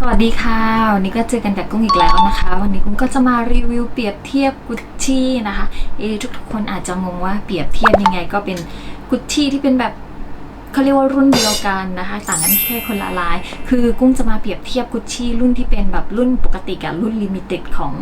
สวัสดีค่ะ วันนี้ก็เจอกันกับกุ้งอีกแล้วนะคะ วันนี้กุ้งก็จะมารีวิวเปรียบเทียบกุชชี่นะคะ เอทุกๆคนอาจจะงงว่าเปรียบเทียบยังไงก็เป็นกุชชี่ที่เป็นแบบเขาเรียกว่ารุ่นเดียวกันนะคะ ต่างกันแค่คนละลาย คือกุ้งจะมาเปรียบเทียบกุชชี่รุ่นที่เป็นแบบรุ่นปกติกับรุ่นลิมิเต็ดของ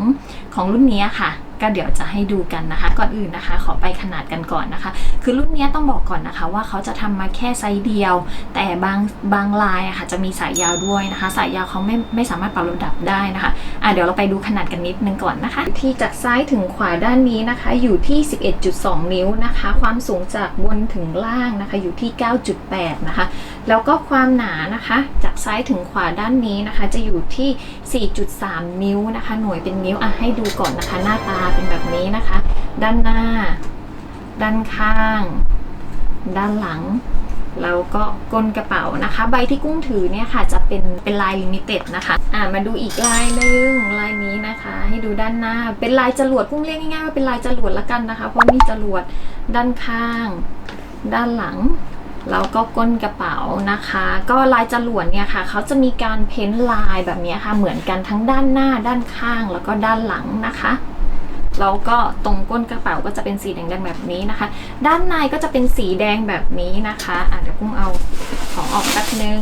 ของรุ่นนี้ค่ะ ก็เดี๋ยวจะให้ดูกันนะคะ ก่อนอื่นนะคะ ขอไปขนาดกันก่อนนะคะ คือรุ่นนี้ต้องบอกก่อนนะคะ ว่าเขาจะทำมาแค่ไซส์เดียว แต่บางบางลายอะค่ะจะมีสายยาวด้วยนะคะ สายยาวเขาไม่ไม่สามารถปรับระดับได้นะคะอะเดี๋ยวเราไปดูขนาดกันนิดนึงก่อนนะคะ ที่จากซ้ายถึงขวาด้านนี้นะคะ อยู่ที่ 11.2 นิ้วนะคะ ความสูงจากบนถึงล่างนะคะ อยู่ที่ 9.8 นะคะ แล้วก็ความหนานะคะ จากซ้ายถึงขวาด้านนี้นะคะ จะอยู่ที่ 4.3 นิ้วนะคะ หน่วยเป็นนิ้วอะให้ดูก่อนนะคะ หน้าตาเป็นแบบนี้นะคะ ด้านหน้า ด้านข้าง ด้านหลังแล้วก็ก้นกระเป๋านะคะ ใบที่กุ้งถือเนี่ยค่ะ จะเป็นเป็นลายลิมิเต็ดนะคะ อ่ามาดูอีกลายหนึ่งลายนี้นะคะ ให้ดูด้านหน้า เป็นลายจรวดกุ้งเรียกง่ายๆว่าเป็นลายจรวดละกันนะคะ เพราะมีจรวดด้านข้าง ด้านหลังแล้วก็ก้นกระเป๋านะคะ ก็ลายจรวดเนี่ยค่ะเขาจะมีการเพ้นลายแบบนี้ค่ะ เหมือนกันทั้งด้านหน้าด้านข้างแล้วก็ด้านหลังนะคะ แล้วก็ตรงก้นกระเป๋าก็จะเป็นสีแดงๆแบบนี้นะคะ ด้านในก็จะเป็นสีแดงแบบนี้นะคะอะเดี๋ยวกุ้งเอาของออกแป๊บนึง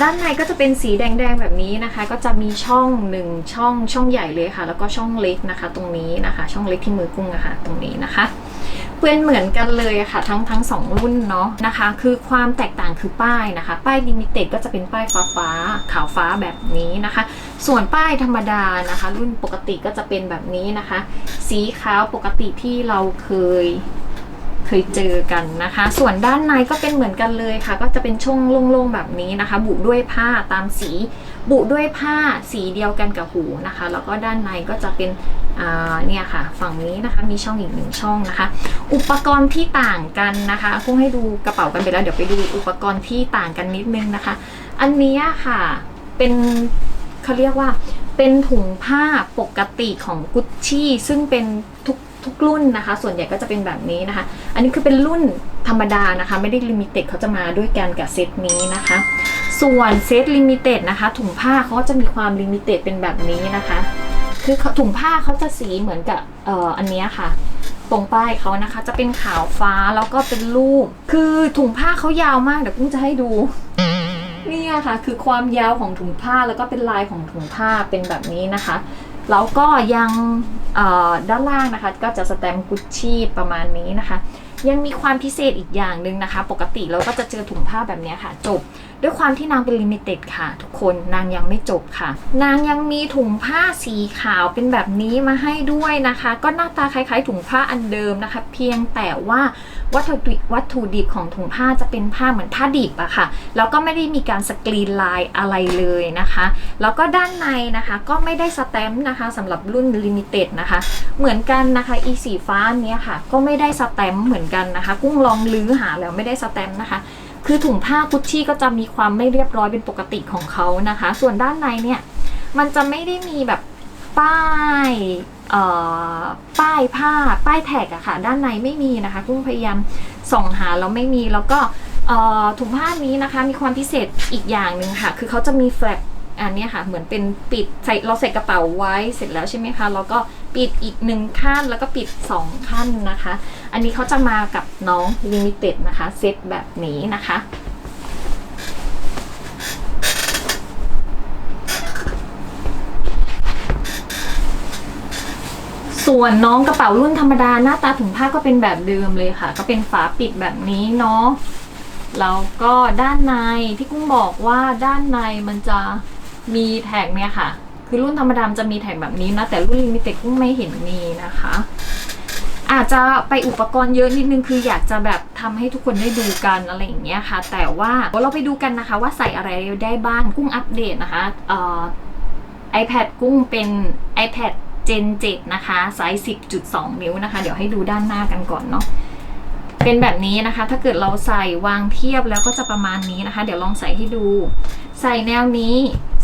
ด้านในก็จะเป็นสีแดงๆแบบนี้นะคะ ก็จะมีช่องหนึ่งช่องช่องใหญ่เลยค่ะ แล้วก็ช่องเล็กนะคะ ตรงนี้นะคะ ช่องเล็กที่มือกุ้งอะค่ะตรงนี้นะคะ เป็นเหมือนกันเลยค่ะ ทั้งทั้งสองรุ่นเนาะนะคะ คือความแตกต่างคือป้ายนะคะ ป้ายลิมิเต็ดก็จะเป็นป้ายฟ้าฟ้าขาวฟ้าแบบนี้นะคะ ส่วนป้ายธรรมดานะคะ รุ่นปกติก็จะเป็นแบบนี้นะคะ สีขาวปกติที่เราเคยเคยเจอกันนะคะ ส่วนด้านในก็เป็นเหมือนกันเลยค่ะ ก็จะเป็นช่องโล่งๆแบบนี้นะคะ บุด้วยผ้าตามสี บุด้วยผ้าสีเดียวกันกับหูนะคะ แล้วก็ด้านในก็จะเป็นเนี่ยค่ะ ฝั่งนี้นะคะมีช่องอีกหนึ่งช่องนะคะ อุปกรณ์ที่ต่างกันนะคะคงให้ดูกระเป๋ากันไปแล้วเดี๋ยวไปดูอุปกรณ์ที่ต่างกันนิดนึงนะคะ อันนี้ค่ะเป็นเขาเรียกว่าเป็นถุงผ้าปกติของกุชชี่ซึ่งเป็นทุกทุกรุ่นนะคะ ส่วนใหญ่ก็จะเป็นแบบนี้นะคะ อันนี้คือเป็นรุ่นธรรมดานะคะ ไม่ได้ลิมิเต็ดเขาจะมาด้วยกันกับเซตนี้นะคะ ส่วนเซตลิมิเต็ดนะคะ ถุงผ้าเขาก็จะมีความลิมิเต็ดเป็นแบบนี้นะคะ คือถุงผ้าเขาจะสีเหมือนกับเอ่ออันนี้ค่ะ ตรงป้ายเขานะคะ จะเป็นขาวฟ้าแล้วก็เป็นรูป คือถุงผ้าเขายาวมากเดี๋ยวกุ้งจะให้ดูนี่ค่ะ คือความยาวของถุงผ้าแล้วก็เป็นลายของถุงผ้าเป็นแบบนี้นะคะแล้วก็ยังเอ่อด้านล่างนะคะ ก็จะสแตมป์กุชชี่ประมาณนี้นะคะ ยังมีความพิเศษอีกอย่างหนึ่งนะคะ ปกติเราก็จะเจอถุงผ้าแบบนี้ค่ะ จบ ด้วยความที่นางเป็นลิมิเต็ดค่ะ ทุกคนนางยังไม่จบค่ะ นางยังมีถุงผ้าสีขาวเป็นแบบนี้มาให้ด้วยนะคะ ก็หน้าตาคล้ายๆถุงผ้าอันเดิมนะคะ เพียงแต่ว่าวัตถุดิบวัตถุดิบของถุงผ้าจะเป็นผ้าเหมือนผ้าดิบอะค่ะแล้วก็ไม่ได้มีการสกรีนลายอะไรเลยนะคะ แล้วก็ด้านในนะคะก็ไม่ได้สแตมป์นะคะสำหรับรุ่นลิมิเต็ดนะคะ เหมือนกันนะคะอีสีฟ้าเนี้ยค่ะ ก็ไม่ได้สแตมป์เหมือนกันนะคะ กุ้งลองลื้อหาแล้วไม่ได้สแตมป์นะคะ คือถุงผ้ากุชชี่ก็จะมีความไม่เรียบร้อยเป็นปกติของเขานะคะ ส่วนด้านในเนี่ยมันจะไม่ได้มีแบบป้ายป้ายผ้าป้ายแท็กอะค่ะ ด้านในไม่มีนะคะกุ้งพยายามส่องหาแล้วไม่มีแล้วก็ถุงผ้านี้นะคะ มีความพิเศษอีกอย่างหนึ่งค่ะ คือเขาจะมีแฟลปอันนี้ค่ะ เหมือนเป็นปิดใส่เราใส่กระเป๋าไว้เสร็จแล้วใช่ไหมคะ แล้วก็ ปิดอีกหนึ่งขั้นแล้วก็ปิดสองขั้นนะคะ อันนี้เขาจะมากับน้องลิมิเต็ดนะคะเซตแบบนี้นะคะ ส่วนน้องกระเป๋ารุ่นธรรมดาหน้าตาถุงผ้าก็เป็นแบบเดิมเลยค่ะ ก็เป็นฝาปิดแบบนี้เนาะแล้วก็ด้านในที่กุ้งบอกว่าด้านในมันจะมีแท็กเนี่ยค่ะ คือรุ่นธรรมดามจะมีแท็กแบบนี้นะ แต่รุ่นลิมิเต็ดกุ้งไม่เห็นมีนะคะ อาจจะไปอุปกรณ์เยอะนิดนึงคืออยากจะแบบทำให้ทุกคนได้ดูกันอะไรอย่างเงี้ยค่ะ แต่ว่าเราไปดูกันนะคะ ว่าใส่อะไรได้บ้างกุ้งอัปเดตนะคะเอ่อ iPad กุ้งเป็น iPad Gen 7 นะคะไซส์ 10.2 นิ้วนะคะ เดี๋ยวให้ดูด้านหน้ากันก่อนเนาะเป็นแบบนี้นะคะ ถ้าเกิดเราใส่วางเทียบแล้วก็จะประมาณนี้นะคะ เดี๋ยวลองใส่ให้ดู ใส่แนวนี้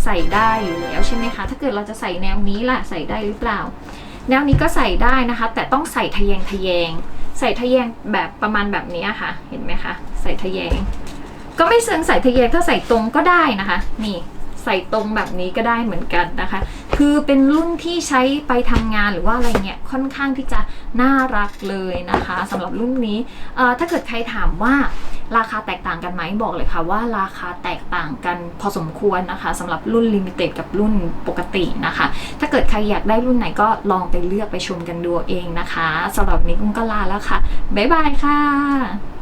ใส่ได้อยู่แล้วใช่ไหมคะ ถ้าเกิดเราจะใส่แนวนี้ล่ะใส่ได้หรือเปล่า แนวนี้ก็ใส่ได้นะคะ แต่ต้องใส่ทะแยงทะแยง ใส่ทะแยงแบบประมาณแบบนี้ค่ะ เห็นไหมคะ ใส่ทะแยง ก็ไม่เชิงใส่ทะแยงถ้าใส่ตรงก็ได้นะคะ นี่ ใส่ตรงแบบนี้ก็ได้เหมือนกันนะคะ คือเป็นรุ่นที่ใช้ไปทำงานหรือว่าอะไรเงี้ยค่อนข้างที่จะน่ารักเลยนะคะสำหรับรุ่นนี้ถ้าเกิดใครถามว่าราคาแตกต่างกันไหมบอกเลยค่ะว่าราคาแตกต่างกันพอสมควรนะคะสำหรับรุ่นลิมิเต็ดกับรุ่นปกตินะคะ ถ้าเกิดใครอยากได้รุ่นไหนก็ลองไปเลือกไปชมกันดูเองนะคะสำหรับวันนี้กุ้งก็ลาแล้วค่ะ บ๊ายบายค่ะ